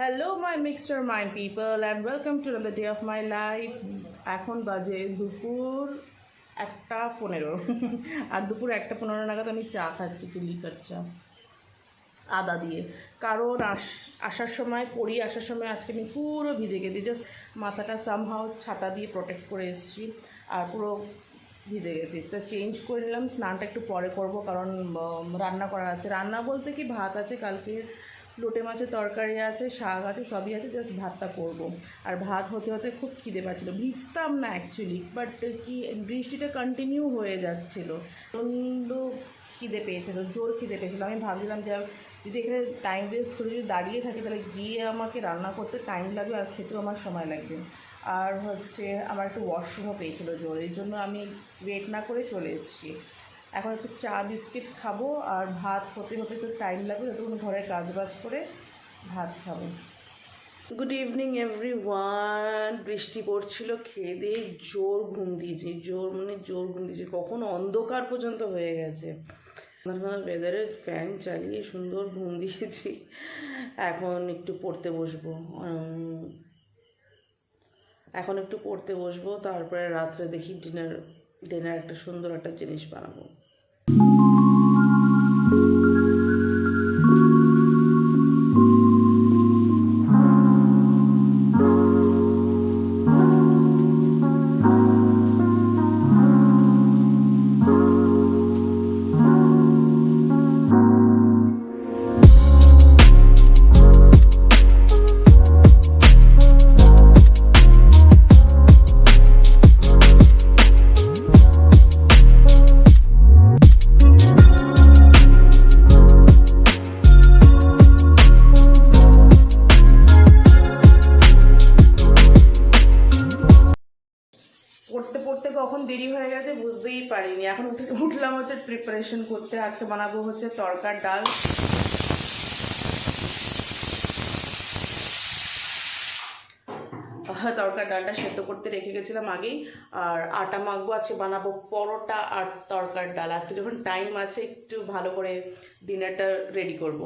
Hello my mixture my people and welcome to the day of my life এখন বাজে দুপুর একটা পনেরো। আর দুপুর একটা পনেরো নাগাদ আমি চা খাচ্ছি, একটু লিকার চা, আদা দিয়ে। কারণ আস, আসার সময় পড়ি আসার সময় আজকে আমি পুরো ভিজে গেছি জাস্ট মাথাটা সামহাও ছাতা দিয়ে প্রোটেক্ট করে এসেছি আর পুরো ভিজে গেছি। তো চেঞ্জ করে নিলাম, স্নানটা একটু পরে করব কারণ রান্না করা আছে। রান্না বলতে কি ভাত আছে কালকে লোটে মাছের তরকারি আছে, শাক আছে, সবই আছে জাস্ট ভাতটা করব। আর ভাত হতে হতে খুব খিদে পাচ্ছিলো। ভিজতাম না অ্যাকচুয়ালি বাট কি, বৃষ্টিটা কন্টিনিউ হয়ে যাচ্ছিল। প্রচণ্ড খিদে পেয়েছিল, জোর খিদে পেয়েছিল। আমি ভাবছিলাম যে, যদি এখানে টাইম ওয়েস্ট করে যদি দাঁড়িয়ে থাকি, তাহলে গিয়ে আমাকে রান্না করতে টাইম লাগবে আর খেতেও আমার সময় লাগবে। আর হচ্ছে, আমার একটু ওয়াশরুমও পেয়েছিলো জোর। এই জন্য আমি ওয়েট না করে চলে এসেছি। এখন একটু চা, বিস্কিট খাব আর ভাত হতে হতে একটু টাইম লাগবে, যতক্ষণ ঘরের কাজ বাজ করে ভাত খাব। গুড ইভিনিং এভরি ওয়ান বৃষ্টি পড়ছিল, খেয়ে দিয়ে জোর ঘুম দিয়েছি। জোর মানে জোর ঘুম দিয়েছি। কখন অন্ধকার পর্যন্ত হয়ে গেছে। ওয়েদারে ফ্যান চালিয়ে সুন্দর ঘুম দিয়েছি। এখন একটু পড়তে বসবো। এখন একটু পড়তে বসবো, তারপরে রাত্রে দেখি ডিনার ডিনার একটা সুন্দর একটা জিনিস বানাবো। দেরি হয়ে গেছে, বুঝতেই পারিনি। এখন উঠে, উঠলাম হচ্ছে প্রিপারেশন করতে। আজকে বানাবো হচ্ছে তরকার ডাল। হ্যাঁ তরকার ডালটা সেদ্ধ করতে রেখে গেছিলাম আগেই। আর আটা মাখবো, আজকে বানাবো পরোটা আর তরকার ডাল। আজকে যখন টাইম আছে, একটু ভালো করে ডিনারটা রেডি করব।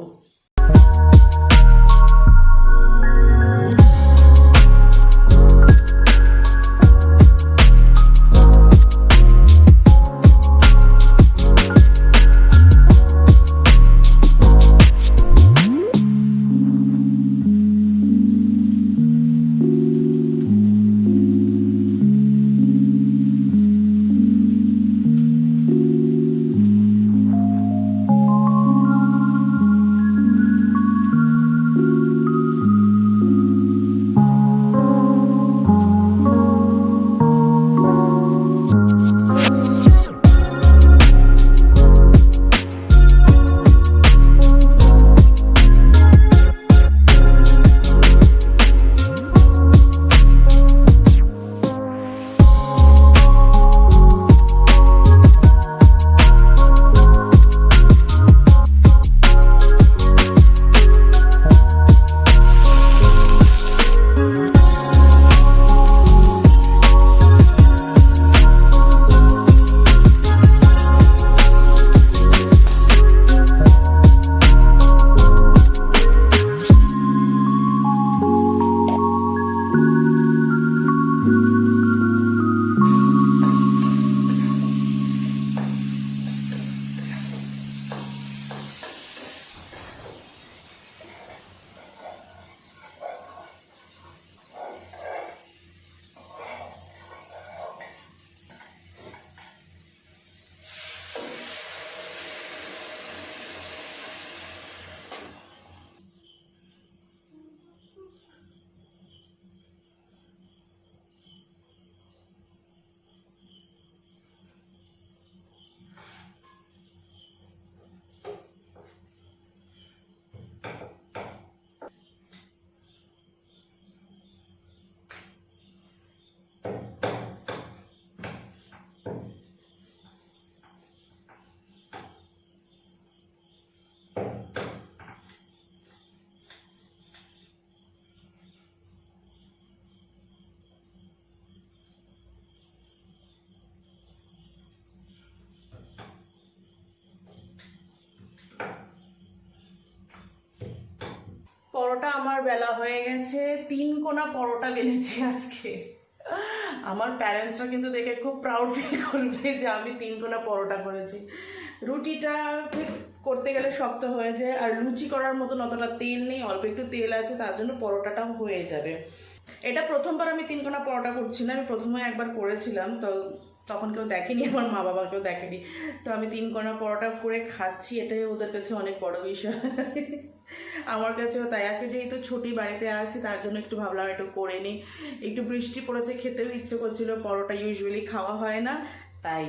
পরোটা আমার বেলা হয়ে গেছে, তিন কোনা পরোটা বেলেছি আজকে। আমার প্যারেন্টসরা কিন্তু দেখে খুব প্রাউড ফিল করবে যে আমি তিন কোনা পরোটা করেছি। রুটিটা করতে গেলে শক্ত হয়ে যায়, আর লুচি করার মতন অতটা তেল নেই, অল্প একটু তেল আছে, তার জন্য পরোটাটাও হয়ে যাবে। এটা প্রথমবার আমি তিন কোনা পরোটা করছি না, আমি প্রথমে একবার করেছিলাম, তো তখন কেউ দেখেনি, আমার মা বাবা কেউ দেখেনি। তো আমি তিন কোনা পরোটা করে খাচ্ছি, এটাই ওদের কাছে অনেক বড় বিষয়। আমার কাছেও তাই। আজকে যেহেতু ছুটি বাড়িতে আছি, তার জন্য একটু ভাবলাম একটু করে নিই। একটু বৃষ্টি পড়েছে, খেতেও ইচ্ছে করছিল, পরোটা ইউজুয়ালি খাওয়া হয় না, তাই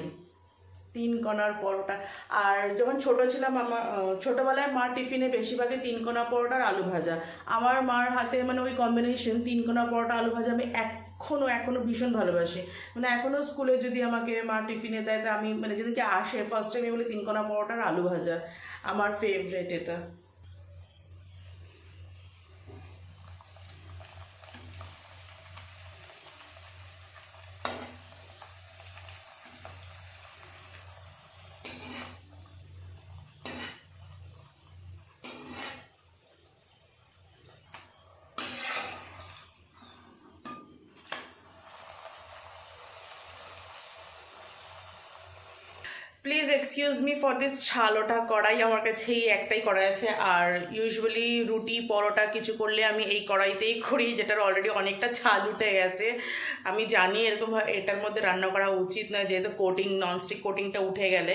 তিন কোনার পরোটা। আর যখন ছোট ছিলাম, আমার ছোটোবেলায় মার টিফিনে বেশিরভাগই তিন কোনা পরোটা আর আলু ভাজা। আমার মার হাতে মানে ওই কম্বিনেশন তিন কোনা পরোটা, আলু ভাজা আমি এখনও এখনও ভীষণ ভালোবাসি। মানে এখনও স্কুলে যদি আমাকে মা টিফিনে দেয়, তা আমি মানে যেদিনকে আসে ফার্স্ট টাইম বলি তিন কোনা পরোটা আর আলু ভাজা। আমার ফেভারেট এটা। এক্সকিউজ মি ফর দিস ছালোটা কড়াই আমার কাছে এই একটাই কড়াই আছে। আর ইউজুয়ালি রুটি, পরোটা কিছু করলে আমি এই কড়াইতেই করি, যেটার অলরেডি অনেকটা ছাল উঠে গেছে। আমি জানি এরকম এটার মধ্যে রান্না করা উচিত নয়, যেহেতু কোটিং ননস্টিক কোটিংটা উঠে গেলে।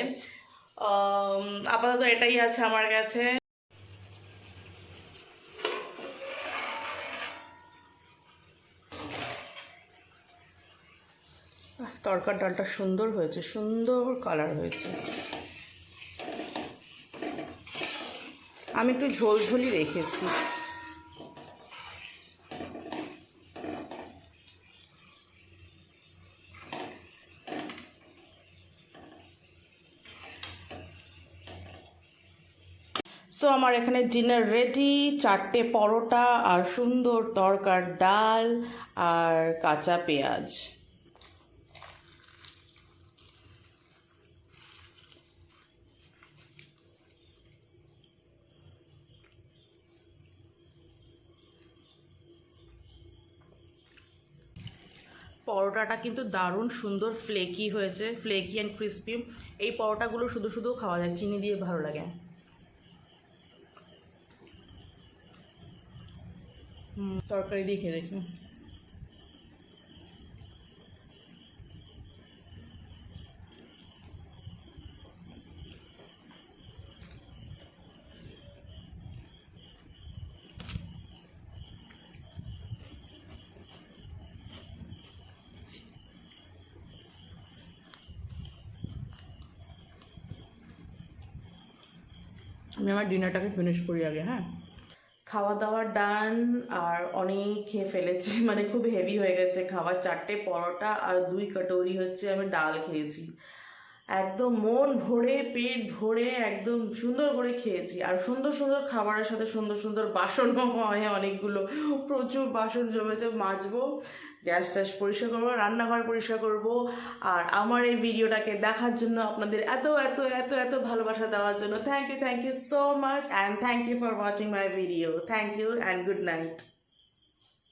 আপাতত এটাই আছে আমার কাছে। তরকার ডালটা সুন্দর হয়েছে, সুন্দর কালার হয়েছে। আমি একটু ঝোল ঝোলই রেখেছি। সো আমার এখানে ডিনার রেডি চারটে পরোটা আর সুন্দর তরকার ডাল আর কাঁচা পেঁয়াজ। পরোটাটা কিন্তু দারুণ সুন্দর ফ্লেকি হয়েছে ফ্লেকি অ্যান্ড ক্রিস্পি এই পরোটাগুলো শুধু শুধু খাওয়া যায়, চিনি দিয়ে ভালো লাগে। তরকারি দিয়ে খেয়ে দেখি। আমি আমার ডিনারটাকে ফিনিশ করি আগে হ্যাঁ? খাওয়া দাওয়ার ডান আর অনেক খেয়ে ফেলেছি মানে খুব হেভি হয়ে গেছে খাবার চারটে পরোটা আর দুই কাটোরি হচ্ছে আমি ডাল খেয়েছি। একদম মন ভরে, পেট ভরে, একদম সুন্দর করে খেয়েছি। আর সুন্দর সুন্দর খাবারের সাথে সুন্দর সুন্দর বাসনও হয় অনেকগুলো, প্রচুর বাসন জমেছে, মাজবো। গ্যাস ট্যাস পরিষ্কার করব, রান্নাঘর পরিষ্কার করব। আর আমার এই ভিডিওটাকে দেখার জন্য আপনাদের এত এত এত এত ভালোবাসা দেওয়ার জন্য thank you thank you so much and thank you for watching my video thank you and good night